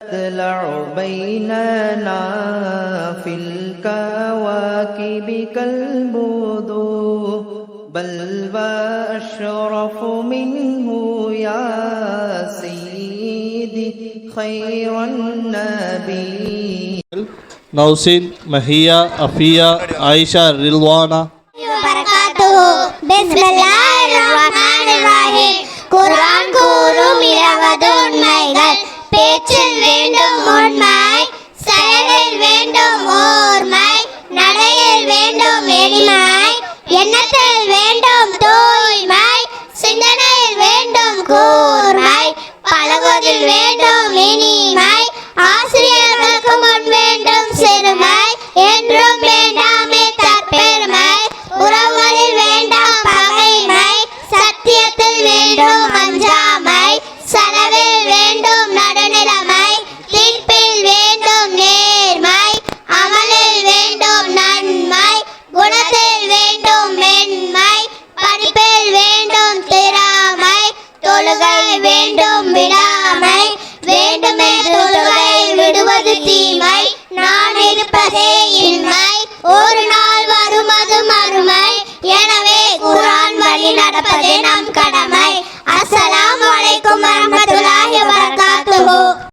تطلع بيننا في الكواكب كالبدو. بل وأشرف منه يا سيدي خير النبي. نوسين مهيا أفيا عائشة رلوانا بسم الله எண்ணத்தில் வேண்டும் தோல் மறுமை. எனவே குரான் வழி நடப்பதே நம் கடமை